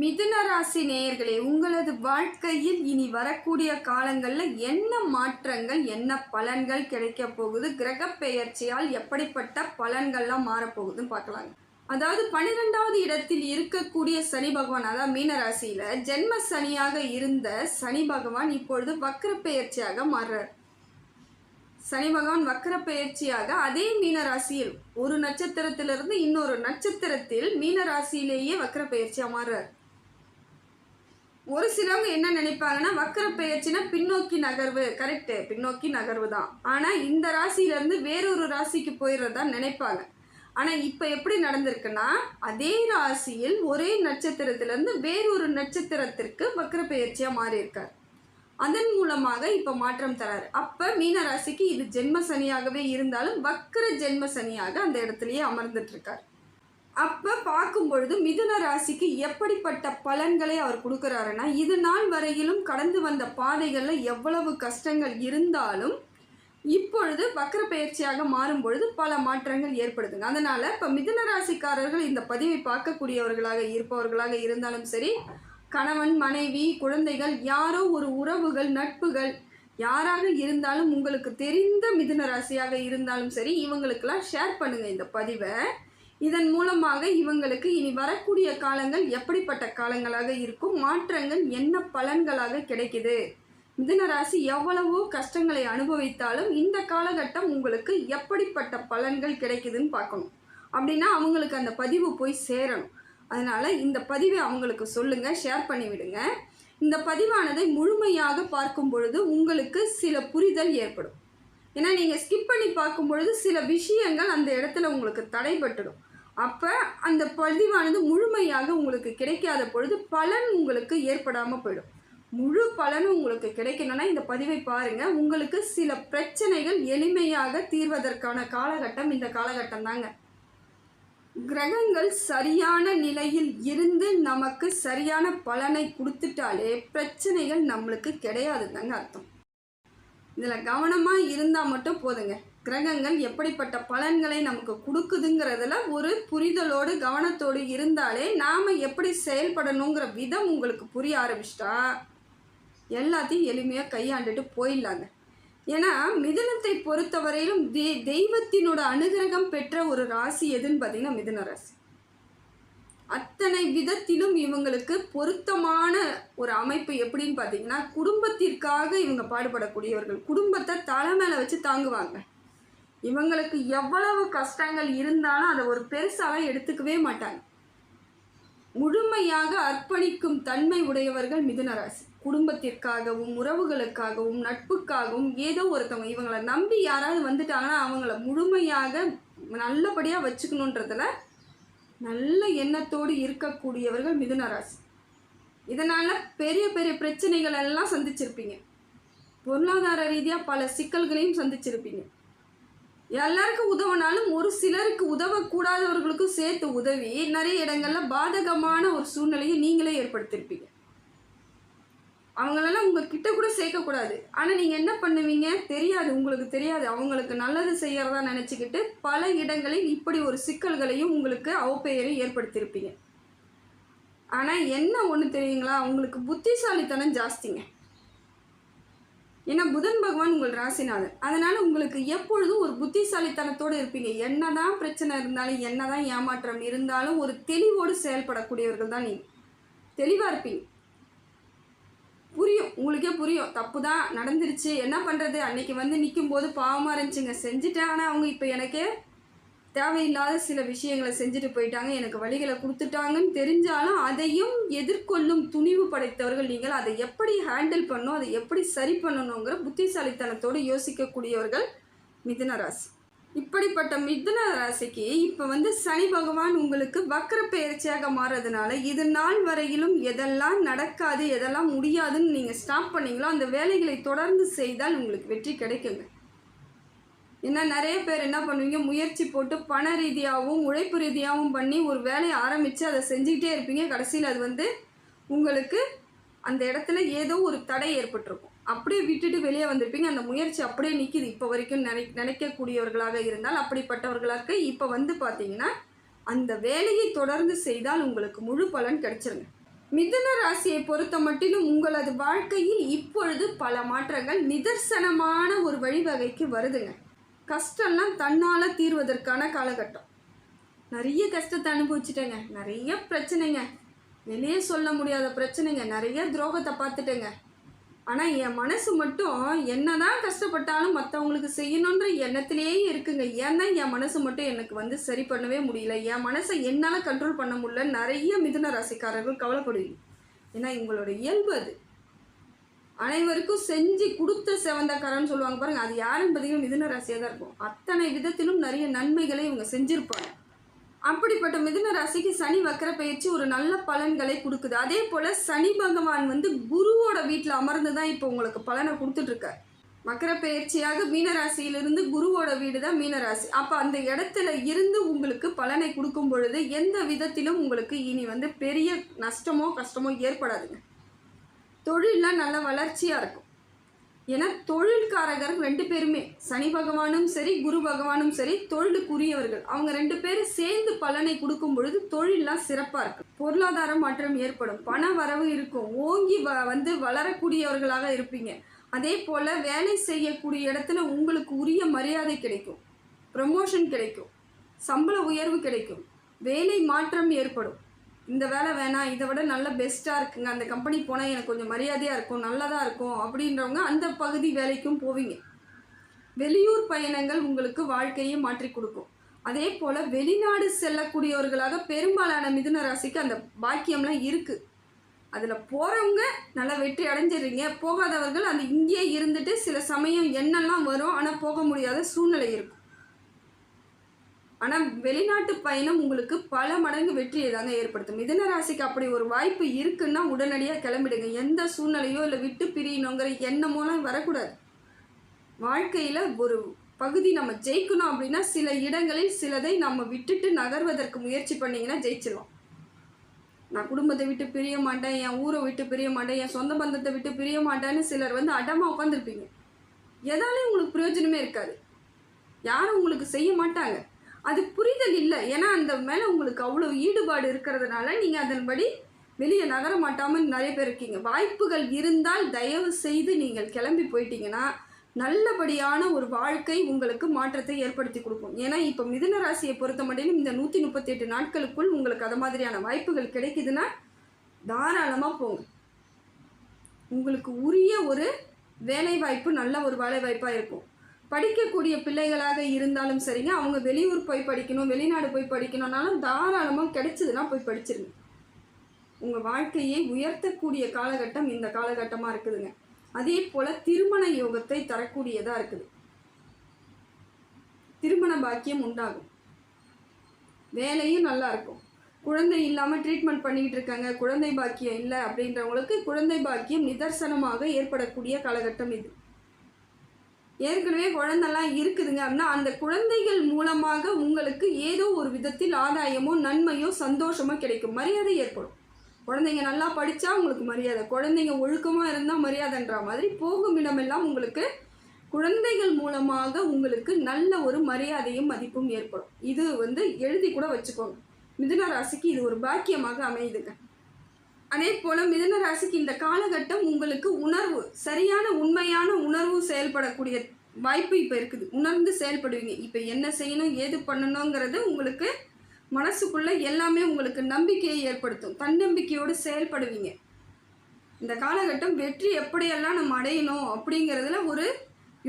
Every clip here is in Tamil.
மிதுன ராசி நேயர்களே உங்களது வாழ்க்கையில் இனி வரக்கூடிய காலங்களில் என்ன மாற்றங்கள் என்ன பலன்கள் கிடைக்க போகுது கிரக பெயர்ச்சியால் எப்படிப்பட்ட பலன்கள்லாம் மாறப்போகுதுன்னு பார்க்கலாங்க. அதாவது பன்னிரெண்டாவது இடத்தில் இருக்கக்கூடிய சனி பகவான் அதாவது மீனராசியில் ஜென்ம சனியாக இருந்த சனி பகவான் இப்பொழுது வக்கர பெயர்ச்சியாக மாறுறார். சனி பகவான் வக்கர பெயர்ச்சியாக அதே மீனராசியில் ஒரு நட்சத்திரத்திலிருந்து இன்னொரு நட்சத்திரத்தில் மீனராசியிலேயே வக்கர பெயர்ச்சியாக மாறுறார். ஒரு சிலவங்க என்ன நினைப்பாங்கன்னா வக்கர பெயர்ச்சினா பின்னோக்கி நகர்வு. கரெக்டு பின்னோக்கி நகர்வு தான். ஆனால் இந்த ராசியிலேருந்து வேறொரு ராசிக்கு போயிடுறதா நினைப்பாங்க. ஆனால் இப்போ எப்படி நடந்திருக்குன்னா அதே ராசியில் ஒரே நட்சத்திரத்திலேருந்து வேறொரு நட்சத்திரத்திற்கு வக்கர பெயர்ச்சியாக மாறியிருக்கார். அதன் மூலமாக இப்போ மாற்றம் தராரு. அப்போ மீன ராசிக்கு இது ஜென்ம சனியாகவே இருந்தாலும் வக்கர ஜென்ம சனியாக அந்த இடத்துலையே அமர்ந்துட்டு இருக்கார். அப்போ பார்க்கும் பொழுது மிதுன ராசிக்கு எப்படிப்பட்ட பலன்களை அவர் கொடுக்குறாருன்னா இது நாள் வரையிலும் கடந்து வந்த பாதைகளில் எவ்வளவு கஷ்டங்கள் இருந்தாலும் இப்பொழுது வக்கர பயிற்சியாக மாறும் பொழுது பல மாற்றங்கள் ஏற்படுதுங்க. அதனால் இப்போ மிதுன ராசிக்காரர்கள் இந்த பதிவை பார்க்கக்கூடியவர்களாக இருப்பவர்களாக இருந்தாலும் சரி கணவன் மனைவி குழந்தைகள் யாரோ ஒரு உறவுகள் நட்புகள் யாராக இருந்தாலும் உங்களுக்கு தெரிந்த மிதுன ராசியாக இருந்தாலும் சரி இவங்களுக்கெல்லாம் ஷேர் பண்ணுங்கள் இந்த பதிவை. இதன் மூலமாக இவங்களுக்கு இனி வரக்கூடிய காலங்கள் எப்படிப்பட்ட காலங்களாக இருக்கும் மாற்றங்கள் என்ன பலன்களாக கிடைக்குது? மிதுனராசி எவ்வளவோ கஷ்டங்களை அனுபவித்தாலும் இந்த காலகட்டம் உங்களுக்கு எப்படிப்பட்ட பலன்கள் கிடைக்குதுன்னு பார்க்கணும். அப்படின்னா அவங்களுக்கு அந்த பதிவு போய் சேரணும். அதனால் இந்த பதிவை அவங்களுக்கு சொல்லுங்கள் ஷேர் பண்ணி விடுங்க. இந்த பதிவானதை முழுமையாக பார்க்கும் பொழுது உங்களுக்கு சில புரிதல் ஏற்படும். ஏன்னா நீங்கள் ஸ்கிப் பண்ணி பார்க்கும் பொழுது சில விஷயங்கள் அந்த இடத்துல உங்களுக்கு தடைபட்டுடும். அப்போ அந்த பதிவானது முழுமையாக உங்களுக்கு கிடைக்காத பொழுது பலன் உங்களுக்கு ஏற்படாமல் போயிடும். முழு பலனும் உங்களுக்கு கிடைக்கணும்னா இந்த பதிவை பாருங்கள் உங்களுக்கு சில பிரச்சனைகள் எளிமையாக தீர்வதற்கான காலகட்டம் இந்த காலகட்டம் தாங்க. கிரகங்கள் சரியான நிலையில் இருந்து நமக்கு சரியான பலனை கொடுத்துட்டாலே பிரச்சனைகள் நம்மளுக்கு கிடையாது தாங்க அர்த்தம். இதில் கவனமாக இருந்தால் மட்டும் போதுங்க. கிரகங்கள் எப்படிப்பட்ட பலன்களை நமக்கு கொடுக்குதுங்கிறதுல ஒரு புரிதலோடு கவனத்தோடு இருந்தாலே நாம் எப்படி செயல்படணுங்கிற விதம் உங்களுக்கு புரிய ஆரம்பிச்சிட்டா எல்லாத்தையும் எளிமையாக கையாண்டுட்டு போயிடலாங்க. ஏன்னா மிதனத்தை பொறுத்தவரையிலும் தெய் தெய்வத்தினோட அனுகிரகம் பெற்ற ஒரு ராசி எதுன்னு பார்த்தீங்கன்னா மிதுன ராசி. அத்தனை விதத்திலும் இவங்களுக்கு பொருத்தமான ஒரு அமைப்பு எப்படின்னு பார்த்தீங்கன்னா குடும்பத்திற்காக இவங்க பாடுபடக்கூடியவர்கள். குடும்பத்தை தலை மேலே வச்சு தாங்குவாங்க. இவங்களுக்கு எவ்வளவு கஷ்டங்கள் இருந்தாலும் அதை ஒரு பெருசாக எடுத்துக்கவே மாட்டாங்க. முழுமையாக அர்ப்பணிக்கும் தன்மை உடையவர்கள் மிதுனராசி. குடும்பத்திற்காகவும் உறவுகளுக்காகவும் நட்புக்காகவும் ஏதோ ஒருத்தவங்க. இவங்களை நம்பி யாராவது வந்துட்டாங்கன்னா அவங்கள முழுமையாக நல்லபடியாக வச்சுக்கணுன்றதுல நல்ல எண்ணத்தோடு இருக்கக்கூடியவர்கள் மிதுனராசி. இதனால் பெரிய பெரிய பிரச்சனைகள் எல்லாம் சந்திச்சிருப்பீங்க. பொருளாதார ரீதியாக பல சிக்கல்களையும் சந்திச்சிருப்பீங்க. எல்லாருக்கும் உதவினாலும் ஒரு சிலருக்கு உதவக்கூடாதவர்களுக்கும் சேர்த்து உதவி. நிறைய இடங்கள்ல பாதகமான ஒரு சூழ்நிலையை நீங்களே ஏற்படுத்தியிருப்பீங்க அவங்களெல்லாம் உங்ககிட்ட கூட சேர்க்கக்கூடாது. ஆனால் நீங்கள் என்ன பண்ணுவீங்க? தெரியாது உங்களுக்கு தெரியாது. அவங்களுக்கு நல்லது செய்யறதா நினச்சிக்கிட்டு பல இடங்களில் இப்படி ஒரு சிக்கல்களையும் உங்களுக்கு அவப்பெயரையும் ஏற்படுத்தியிருப்பீங்க ஆனால் என்ன ஒன்று தெரியுங்களா? உங்களுக்கு புத்திசாலித்தனம் ஜாஸ்திங்க. ஏன்னா புதன் பகவான் உங்கள் ராசிநாதன். அதனால் உங்களுக்கு எப்பொழுதும் ஒரு புத்திசாலித்தனத்தோடு இருப்பீங்க. என்னதான் பிரச்சனை இருந்தாலும் என்னதான் ஏமாற்றம் இருந்தாலும் ஒரு தெளிவோடு செயல்படக்கூடியவர்கள் தான் நீங்கள் தெளிவாக இருப்பீங்க. புரியும். உங்களுக்கே புரியும். தப்பு தான் நடந்துருச்சு. என்ன பண்ணுறது அன்னைக்கு வந்து நிற்கும் போது பாவமாக இருந்துச்சுங்க. செஞ்சுட்டேன். ஆனால் அவங்க இப்போ எனக்கே தேவையில்லாத சில விஷயங்களை செஞ்சுட்டு போயிட்டாங்க. எனக்கு வழிகளை கொடுத்துட்டாங்கன்னு தெரிஞ்சாலும் அதையும் எதிர்கொள்ளும் துணிவு படைத்தவர்கள் நீங்கள் அதை எப்படி ஹேண்டில் பண்ணும் அதை எப்படி சரி பண்ணணுங்கிற புத்திசாலித்தனத்தோடு யோசிக்கக்கூடியவர்கள் மிதுன ராசி. இப்படிப்பட்ட மிதுன ராசிக்கு இப்போ வந்து சனி பகவான் உங்களுக்கு வக்கர பயிற்சியாக மாறுறதுனால இது நாள் வரையிலும் எதெல்லாம் நடக்காது எதெல்லாம் முடியாதுன்னு நீங்கள் ஸ்டாப் பண்ணீங்களோ அந்த வேலைகளை தொடர்ந்து செய்தால் உங்களுக்கு வெற்றி கிடைக்குங்க. ஏன்னா நிறைய பேர் என்ன பண்ணுவீங்க? முயற்சி போட்டு பண ரீதியாகவும் உழைப்பு ரீதியாகவும் பண்ணி ஒரு வேலையை ஆரம்பித்து அதை செஞ்சுக்கிட்டே இருப்பீங்க. கடைசியில் அது வந்து உங்களுக்கு அந்த இடத்துல ஏதோ ஒரு தடை ஏற்பட்டிருக்கும். அப்படியே விட்டுட்டு வெளியே வந்திருப்பீங்க. அந்த முயற்சி அப்படியே நிற்கிது இப்போ வரைக்கும் நினை நினைக்கக்கூடியவர்களாக இருந்தால் அப்படிப்பட்டவர்களாக இப்போ வந்து பார்த்தீங்கன்னா அந்த வேலையை தொடர்ந்து செய்தால் உங்களுக்கு முழு பலன் கிடைச்சிருங்க. மிதுன ராசியை பொறுத்த மட்டிலும் உங்களது வாழ்க்கையில் இப்பொழுது பல மாற்றங்கள் நிதர்சனமான ஒரு வழிவகைக்கு வருதுங்க. கஷ்டம்லாம் தன்னால் தீர்வதற்கான காலகட்டம். நிறைய கஷ்டத்தை அனுபவிச்சிட்டேங்க. நிறைய பிரச்சனைங்க. வெளியே சொல்ல முடியாத பிரச்சனைங்க. நிறைய துரோகத்தை பார்த்துட்டேங்க. ஆனால் என் மனசு மட்டும் என்ன தான் கஷ்டப்பட்டாலும் மற்றவங்களுக்கு செய்யணுன்ற எண்ணத்திலேயே இருக்குங்க. ஏன்னா என் மனசு மட்டும் எனக்கு வந்து சரி பண்ணவே முடியல. என் மனசை என்னால் கண்ட்ரோல் பண்ண முடியல. நிறைய மிதுன ராசிக்காரர்கள் கவலைப்படுவீங்க. ஏன்னா உங்களோட இயல்பு அது. அனைவருக்கும் செஞ்சு கொடுத்த செவந்தக்காரன்னு சொல்லுவாங்க பாருங்க. அது யாருன்னு பார்த்தீங்கன்னா மிதுன ராசியாக தான் இருக்கும். அத்தனை விதத்திலும் நிறைய நன்மைகளை இவங்க செஞ்சுருப்பாங்க. அப்படிப்பட்ட மிதுன ராசிக்கு சனி வக்கர பயிற்சி ஒரு நல்ல பலன்களை கொடுக்குது. அதே போல் சனி பகவான் வந்து குருவோட வீட்டில் அமர்ந்து தான் இப்போ உங்களுக்கு பலனை கொடுத்துட்ருக்கார் மக்கர பயிற்சியாக மீனராசியிலிருந்து குருவோட வீடு தான் மீனராசி அப்போ அந்த இடத்துல இருந்து உங்களுக்கு பலனை கொடுக்கும் பொழுது எந்த விதத்திலும் உங்களுக்கு இனி வந்து பெரிய நஷ்டமோ கஷ்டமோ ஏற்படாதுங்க. தொழிலெலாம் நல்ல வளர்ச்சியாக இருக்கும். ஏன்னா தொழில்காரகர் ரெண்டு பேருமே. சனி பகவானும் சரி குரு பகவானும் சரி தொழிலுக்குரியவர்கள். அவங்க ரெண்டு பேரும் சேர்ந்து பலனை கொடுக்கும் பொழுது தொழிலெலாம் சிறப்பாக இருக்கும். பொருளாதார மாற்றம் ஏற்படும். பண வரவு இருக்கும். ஓங்கி வ வந்து வளரக்கூடியவர்களாக இருப்பீங்க. அதே போல் வேலை செய்யக்கூடிய இடத்துல உங்களுக்கு உரிய மரியாதை கிடைக்கும். ப்ரமோஷன் கிடைக்கும். சம்பள உயர்வு கிடைக்கும். வேலை மாற்றம் ஏற்படும். இந்த வேலை வேணாம் இதை விட நல்ல பெஸ்ட்டாக இருக்குங்க. அந்த கம்பெனி போனால் எனக்கு கொஞ்சம் மரியாதையாக இருக்கும் நல்லதாக இருக்கும் அப்படின்றவங்க அந்த பகுதி வேலைக்கும் போவீங்க. வெளியூர் பயணங்கள் உங்களுக்கு வாழ்க்கையை மாற்றி கொடுக்கும். அதே போல் வெளிநாடு செல்லக்கூடியவர்களாக பெரும்பாலான மிதுன ராசிக்கு அந்த பாக்கியம்லாம் இருக்குது அதில் போகிறவங்க நல்லா வெற்றி அடைஞ்சிடுறீங்க. போகாதவர்கள் அந்த இங்கேயே இருந்துட்டு சில சமயம் என்னெல்லாம் வரும் ஆனால் போக முடியாத சூழ்நிலை இருக்கும். ஆனால் வெளிநாட்டு பயணம் உங்களுக்கு பல மடங்கு வெற்றியை தாங்க ஏற்படுத்தும். மிதன ராசிக்கு அப்படி ஒரு வாய்ப்பு இருக்குன்னா உடனடியாக கிளம்பிடுங்க. எந்த சூழ்நிலையோ இல்லை விட்டு பிரியணுங்கிற எண்ணமோலாம் வரக்கூடாது. வாழ்க்கையில் ஒரு பகுதி நம்ம ஜெயிக்கணும் அப்படின்னா சில இடங்களில் சிலதை நம்ம விட்டுட்டு நகர்வதற்கு முயற்சி பண்ணிங்கன்னா ஜெயிச்சிடலாம் நான் குடும்பத்தை விட்டு பிரிய மாட்டேன் என் ஊரை விட்டு பிரிய மாட்டேன் என் சொந்த பந்தத்தை விட்டு பிரிய மாட்டேன்னு சிலர் வந்து அடமாக உட்காந்துருப்பீங்க எதாலையும் உங்களுக்கு பிரயோஜனமே இருக்காது. யாரும் உங்களுக்கு செய்ய மாட்டாங்க. அது புரிதல் இல்லை. ஏன்னா அந்த மேலே உங்களுக்கு அவ்வளோ ஈடுபாடு இருக்கிறதுனால நீங்கள் அதன்படி வெளியே நகர மாட்டாமல் நிறைய பேர் இருக்கீங்க. வாய்ப்புகள் இருந்தால் தயவு செய்து நீங்கள் கிளம்பி போயிட்டீங்கன்னா நல்லபடியான ஒரு வாழ்க்கை உங்களுக்கு மாற்றத்தை ஏற்படுத்தி கொடுக்கும். ஏன்னா இப்போ மிதுன ராசியை பொறுத்த மட்டும் இந்த நூற்றி முப்பத்தி எட்டு நாட்களுக்குள் உங்களுக்கு அது மாதிரியான வாய்ப்புகள் கிடைக்குதுன்னா தாராளமாக போங்க. உங்களுக்கு உரிய ஒரு வேலை வாய்ப்பு நல்ல ஒரு வேலை வாய்ப்பாக இருக்கும். படிக்கக்கூடிய பிள்ளைகளாக இருந்தாலும் சரிங்க. அவங்க வெளியூர் போய் படிக்கணும் வெளிநாடு போய் படிக்கணும்னாலும் தாராளமாக கிடைச்சதுன்னா போய் படிச்சிருங்க. உங்கள் வாழ்க்கையை உயர்த்தக்கூடிய காலகட்டம் இந்த காலகட்டமாக இருக்குதுங்க. அதே போல் திருமண யோகத்தை தரக்கூடியதாக இருக்குது. திருமண பாக்கியம் உண்டாகும். வேலையும் நல்லா இருக்கும். குழந்தை இல்லாமல் ட்ரீட்மெண்ட் பண்ணிக்கிட்டு இருக்காங்க. குழந்தை பாக்கியம் இல்லை அப்படின்றவங்களுக்கு குழந்தை பாக்கியம் நிதர்சனமாக ஏற்படக்கூடிய காலகட்டம் இது. ஏற்கனவே குழந்தெல்லாம் இருக்குதுங்க அப்படின்னா அந்த குழந்தைகள் மூலமாக உங்களுக்கு ஏதோ ஒரு விதத்தில் ஆதாயமோ நன்மையோ சந்தோஷமோ கிடைக்கும். மரியாதை ஏற்படும். குழந்தைங்க நல்லா படித்தா உங்களுக்கு மரியாதை. குழந்தைங்க ஒழுக்கமாக இருந்தால் மரியாதைன்ற மாதிரி போகும் இடமெல்லாம் உங்களுக்கு குழந்தைகள் மூலமாக உங்களுக்கு நல்ல ஒரு மரியாதையும் மதிப்பும் ஏற்படும். இது வந்து எழுதி கூட வச்சுக்கோங்க. மிதுன ராசிக்கு இது ஒரு பாக்கியமாக அமையுதுங்க. அதே போல் மிதன ராசிக்கு இந்த காலகட்டம் உங்களுக்கு உணர்வு சரியான உண்மையான உணர்வு செயல்படக்கூடிய வாய்ப்பு இப்போ இருக்குது. உணர்ந்து செயல்படுவீங்க. இப்போ என்ன செய்யணும் ஏது பண்ணணுங்கிறது உங்களுக்கு மனசுக்குள்ளே எல்லாமே உங்களுக்கு நம்பிக்கையை ஏற்படுத்தும். தன்னம்பிக்கையோடு செயல்படுவீங்க. இந்த காலகட்டம் வெற்றி எப்படியெல்லாம் நம்ம அடையணும் அப்படிங்கிறதுல ஒரு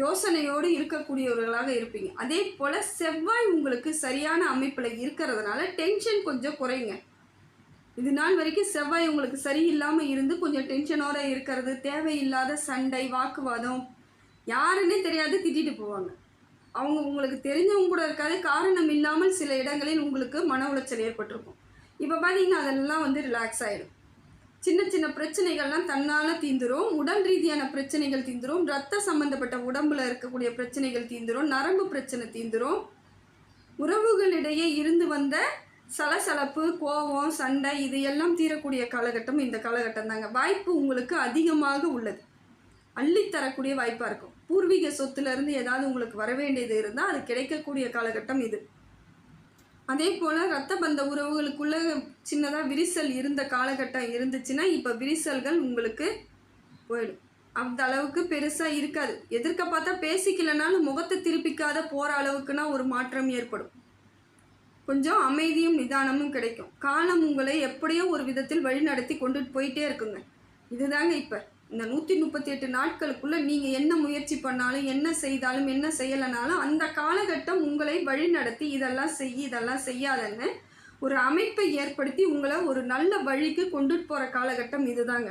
யோசனையோடு இருக்கக்கூடியவர்களாக இருப்பீங்க. அதே போல் செவ்வாய் உங்களுக்கு சரியான அமைப்பில் இருக்கிறதுனால டென்ஷன் கொஞ்சம் குறையுங்க இது நாள் வரைக்கும் செவ்வாய் உங்களுக்கு சரியில்லாமல் இருந்து கொஞ்சம் டென்ஷனோடு இருக்கிறது தேவையில்லாத சண்டை வாக்குவாதம் யாருன்னே தெரியாது திட்டிட்டு போவாங்க. அவங்க உங்களுக்கு தெரிஞ்சவங்க கூட இருக்காது காரணம் இல்லாமல் சில இடங்களில் உங்களுக்கு மன உளைச்சல் ஏற்பட்டிருக்கும். இப்போ பார்த்தீங்கன்னா அதெல்லாம் வந்து ரிலாக்ஸ் ஆகிடும் சின்ன சின்ன பிரச்சனைகள்லாம் தன்னால் தீந்துரும். உடல் ரீதியான பிரச்சனைகள் தீந்துரும். ரத்த சம்மந்தப்பட்ட உடம்புல இருக்கக்கூடிய பிரச்சனைகள் தீந்துரும். நரம்பு பிரச்சனை தீந்துரும். உறவுகளிடையே இருந்து வந்த சலசலப்பு கோபம் சண்டை இது எல்லாம் தீரக்கூடிய காலகட்டம் இந்த காலகட்டம் தாங்க வாய்ப்பு உங்களுக்கு அதிகமாக உள்ளது. அள்ளித்தரக்கூடிய வாய்ப்பாக இருக்கும். பூர்வீக சொத்துலேருந்து ஏதாவது உங்களுக்கு வர வேண்டியது இருந்தால் அது கிடைக்கக்கூடிய காலகட்டம் இது. அதே போல் ரத்த பந்த உறவுகளுக்குள்ள சின்னதாக விரிசல் இருந்த காலகட்டம் இருந்துச்சுன்னா இப்போ விரிசல்கள் உங்களுக்கு போயிடும். அந்த அளவுக்கு பெருசாக இருக்காது. எதிர்க்க பார்த்தா பேசிக்கலனாலும் முகத்தை திருப்பிக்காத போகிற அளவுக்குனா ஒரு மாற்றம் ஏற்படும். கொஞ்சம் அமைதியும் நிதானமும் கிடைக்கும். காலம் உங்களை எப்படியோ ஒரு விதத்தில் வழிநடத்தி கொண்டுட்டு போயிட்டே இருக்குங்க. இதுதாங்க இப்போ. இந்த நூற்றி முப்பத்தி எட்டு நாட்களுக்குள்ளே நீங்கள் என்ன முயற்சி பண்ணாலும் என்ன செய்தாலும் என்ன செய்யலைனாலும் அந்த காலகட்டம் உங்களை வழிநடத்தி இதெல்லாம் செய் இதெல்லாம் செய்யாதன்னு ஒரு அமைப்பை ஏற்படுத்தி உங்களை ஒரு நல்ல வழிக்கு கொண்டுட்டு போகிற காலகட்டம் இதுதாங்க.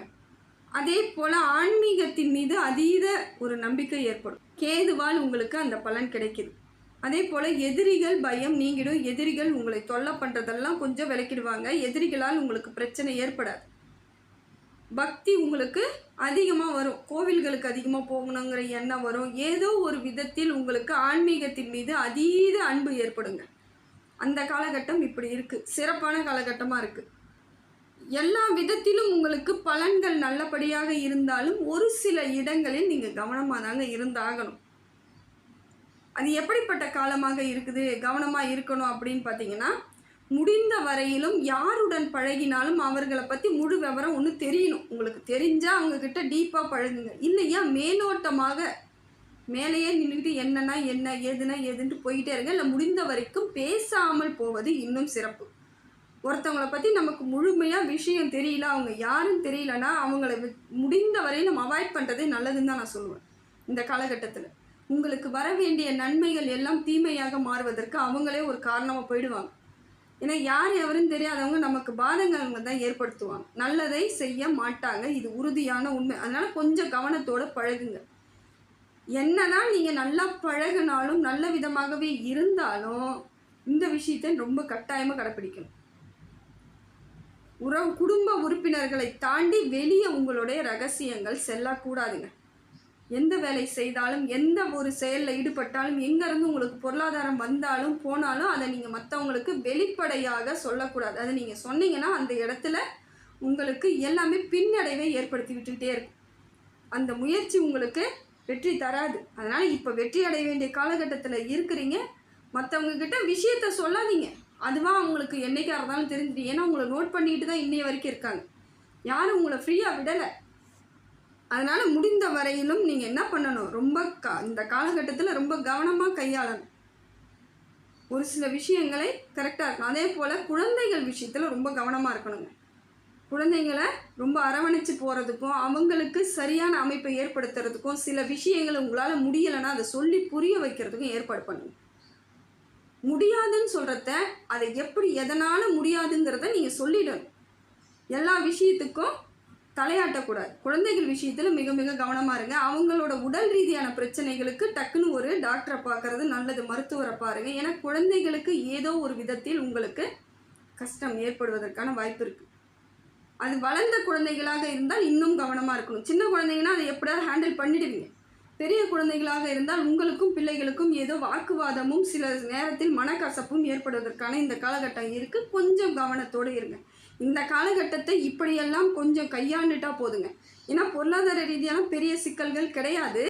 அதே போல் ஆன்மீகத்தின் மீது அதீத ஒரு நம்பிக்கை ஏற்படும். கேதுவால் உங்களுக்கு அந்த பலன் கிடைக்கிது. அதே போல் எதிரிகள் பயம் நீங்கிடும். எதிரிகள் உங்களை தொல்லை பண்ணுறதெல்லாம் கொஞ்சம் விளக்கிடுவாங்க எதிரிகளால் உங்களுக்கு பிரச்சனை ஏற்படாது. பக்தி உங்களுக்கு அதிகமாக வரும். கோவில்களுக்கு அதிகமாக போகணுங்கிற எண்ணம் வரும். ஏதோ ஒரு விதத்தில் உங்களுக்கு ஆன்மீகத்தின் மீது அதீத அன்பு ஏற்படுங்க. அந்த காலகட்டம் இப்படி இருக்குது சிறப்பான காலகட்டமாக இருக்குது எல்லா விதத்திலும் உங்களுக்கு பலன்கள் நல்லபடியாக இருந்தாலும் ஒரு சில இடங்களில் நீங்கள் கவனமாக தாங்க இருந்தாகணும். அது எப்படிப்பட்ட காலமாக இருக்குது? கவனமாக இருக்கணும் அப்படின்னு பார்த்தீங்கன்னா முடிந்த வரையிலும் யாருடன் பழகினாலும் அவர்களை பற்றி முழு விவரம் ஒன்று தெரியணும். உங்களுக்கு தெரிஞ்சால் அவங்கக்கிட்ட டீப்பாக பழகுங்க. இல்லையா மேலோட்டமாக மேலேயே நின்றுக்கிட்டு என்னன்னா என்ன ஏதுனா ஏதுன்ட்டு போயிட்டே இருங்க. இல்லை முடிந்த வரைக்கும் பேசாமல் போவது இன்னும் சிறப்பு. ஒருத்தவங்கள பற்றி நமக்கு முழுமையாக விஷயம் தெரியல அவங்க யாருன்னு தெரியலனா அவங்கள முடிந்த வரையும் நம்ம அவாய்ட் பண்ணுறதே நல்லதுன்னு தான் நான் சொல்லுவேன் இந்த காலகட்டத்தில். உங்களுக்கு வர வேண்டிய நன்மைகள் எல்லாம் தீமையாக மாறுவதற்கு அவங்களே ஒரு காரணமாக போயிடுவாங்க. ஏன்னா யார் எவருன்னு தெரியாதவங்க நமக்கு பாதகங்கள் தான் ஏற்படுத்துவாங்க. நல்லதை செய்ய மாட்டாங்க. இது உறுதியான உண்மை. அதனால் கொஞ்சம் கவனத்தோடு பழகுங்க. என்னதான் நீங்கள் நல்லா பழகினாலும் நல்ல விதமாகவே இருந்தாலும் இந்த விஷயத்தை ரொம்ப கட்டாயமாக கடைப்பிடிக்கணும். உறவு குடும்ப உறுப்பினர்களை தாண்டி வெளியே உங்களுடைய ரகசியங்கள் செல்லக்கூடாதுங்க. எந்த வேலை செய்தாலும் எந்த ஒரு செயலில் ஈடுபட்டாலும் எங்கேருந்து உங்களுக்கு பொருளாதாரம் வந்தாலும் போனாலும் அதை நீங்கள் மற்றவங்களுக்கு வெளிப்படையாக சொல்லக்கூடாது. அதை நீங்கள் சொன்னீங்கன்னா அந்த இடத்துல உங்களுக்கு எல்லாமே பின்னடைவை ஏற்படுத்தி விட்டுக்கிட்டே இருக்கும். அந்த முயற்சி உங்களுக்கு வெற்றி தராது. அதனால் இப்போ வெற்றி அடைய வேண்டிய காலகட்டத்தில் இருக்கிறீங்க. மற்றவங்கக்கிட்ட விஷயத்த சொல்லாதீங்க. அதுவாக அவங்களுக்கு என்றைக்காக இருந்தாலும் தெரிஞ்சுட்டு ஏன்னா உங்களை நோட் பண்ணிக்கிட்டு தான் இன்னைய வரைக்கும் இருக்காங்க. யாரும் உங்களை ஃப்ரீயாக விடலை. அதனால் முடிந்த வரையிலும் நீங்கள் என்ன பண்ணணும்? ரொம்ப க இந்த காலகட்டத்தில் ரொம்ப கவனமாக கையாளணும். ஒரு சில விஷயங்களை கரெக்டாக இருக்கணும். அதே போல் குழந்தைகள் விஷயத்தில் ரொம்ப கவனமாக இருக்கணுங்க. குழந்தைங்களை ரொம்ப அரவணைச்சு போகிறதுக்கும் அவங்களுக்கு சரியான அமைப்பை ஏற்படுத்துறதுக்கும் சில விஷயங்களை உங்களால் முடியலைன்னா அதை சொல்லி புரிய வைக்கிறதுக்கும் ஏற்பாடு பண்ணுங்க. முடியாதுன்னு சொல்கிறத அதை எப்படி எதனால் முடியாதுங்கிறத நீங்கள் சொல்லிடணும். எல்லா விஷயத்துக்கும் தலையாட்டக்கூடாது. குழந்தைகள் விஷயத்தில் மிக மிக கவனமாக இருங்க. அவங்களோட உடல் ரீதியான பிரச்சனைகளுக்கு டக்குன்னு ஒரு டாக்டரை பார்க்கறது நல்லது. மருத்துவரை பாருங்கள் ஏன்னா குழந்தைகளுக்கு ஏதோ ஒரு விதத்தில் உங்களுக்கு கஷ்டம் ஏற்படுவதற்கான வாய்ப்பு இருக்குது அது வளர்ந்த குழந்தைகளாக இருந்தால் இன்னும் கவனமாக இருக்கணும். சின்ன குழந்தைங்கன்னா அதை எப்படியாவது ஹேண்டில் பண்ணிடுவீங்க. பெரிய குழந்தைகளாக இருந்தால் உங்களுக்கும் பிள்ளைகளுக்கும் ஏதோ வாக்குவாதமும் சில நேரத்தில் மனக்கசப்பும் ஏற்படுவதற்கான இந்த காலகட்டம் இருக்குது கொஞ்சம் கவனத்தோடு இருங்க. இந்த காலகட்டத்தை இப்படியெல்லாம் கொஞ்சம் கையாண்டுட்டா போதுங்க. ஏன்னா பொருளாதார ரீதியான பெரிய சிக்கல்கள் கிடையாது.